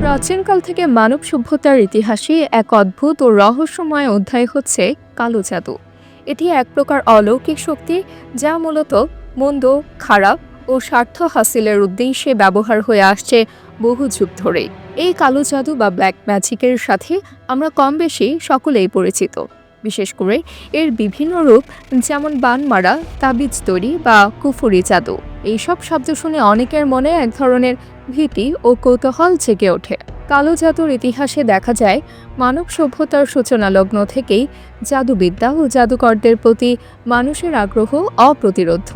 প্রাচীনকাল থেকে মানব সভ্যতার ইতিহাসে এক অদ্ভুত ও রহস্যময় অধ্যায় হচ্ছে কালো জাদু। এটি এক প্রকার অলৌকিক শক্তি যা মূলত মন্দ, খারাপ ও স্বার্থ হাসিলের উদ্দেশ্যে ব্যবহার হয়ে আসছে বহু যুগ ধরে। এই কালো জাদু বা ব্ল্যাক ম্যাজিকের সাথে আমরা কম বেশি সকলেই পরিচিত। বিশেষ করে এর বিভিন্ন রূপ যেমন বান মারা তাবিজ তৈরি বা কুফুরি জাদু। এইসব শব্দ শুনে অনেকের মনে এক ধরনের ভীতি ও কৌতূহল জেগে ওঠে। কালো জাদুর ইতিহাসে দেখা যায়, মানব সভ্যতার সূচনা লগ্ন থেকেই জাদুবিদ্যা ও জাদুকরদের প্রতি মানুষের আগ্রহ অপ্রতিরোধ্য।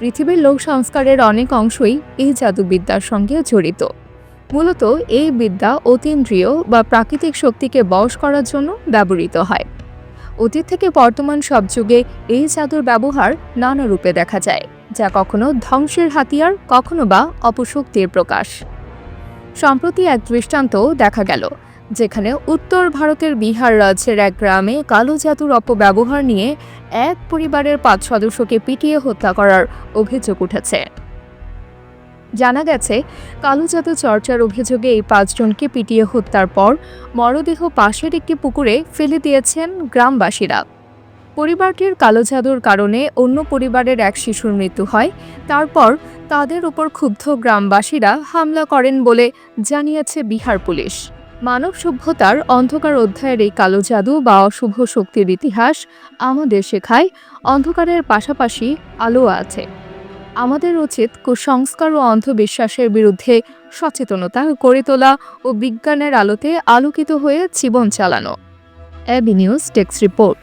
পৃথিবীর লোক সংস্কারের অনেক অংশই এই জাদুবিদ্যার সঙ্গে জড়িত। মূলত এই বিদ্যা অতীন্দ্রিয় বা প্রাকৃতিক শক্তিকে বশ করার জন্য ব্যবহৃত হয়। অতীত থেকে বর্তমান সব যুগে এই জাদুর ব্যবহার নানা রূপে দেখা যায়। যা কখনো ধ্বংসের হাতিয়ার, কখনো বা অপশক্তির প্রকাশ। সম্প্রতি এক দৃষ্টান্ত দেখা গেল, যেখানে উত্তর ভারতের বিহার রাজ্যের এক গ্রামে কালো জাদুর অপব্যবহার নিয়ে এক পরিবারের পাঁচ সদস্যকে পিটিয়ে হত্যা করার অভিযোগ উঠেছে। জানা গেছে, কালো জাদু চর্চার অভিযোগে এই পাঁচজনকে পিটিয়ে হত্যার পর মরদেহ পাশের একটি পুকুরে ফেলে দিয়েছেন গ্রামবাসীরা। পরিবারটির কালো জাদুর কারণে অন্য পরিবারের এক শিশুর মৃত্যু হয়। তারপর তাদের উপর ক্ষুব্ধ গ্রামবাসীরা হামলা করেন বলে জানিয়েছে বিহার পুলিশ। মানব সভ্যতার অন্ধকার অধ্যায়ের এই কালো জাদু বা অশুভ শক্তির ইতিহাস আমাদের শেখায়, অন্ধকারের পাশাপাশি আলো আছে। আমাদের উচিত কুসংস্কার ও অন্ধবিশ্বাসের বিরুদ্ধে সচেতনতা গড়ে তোলা ও বিজ্ঞানের আলোতে আলোকিত হয়ে জীবন চালানো। AB news text report.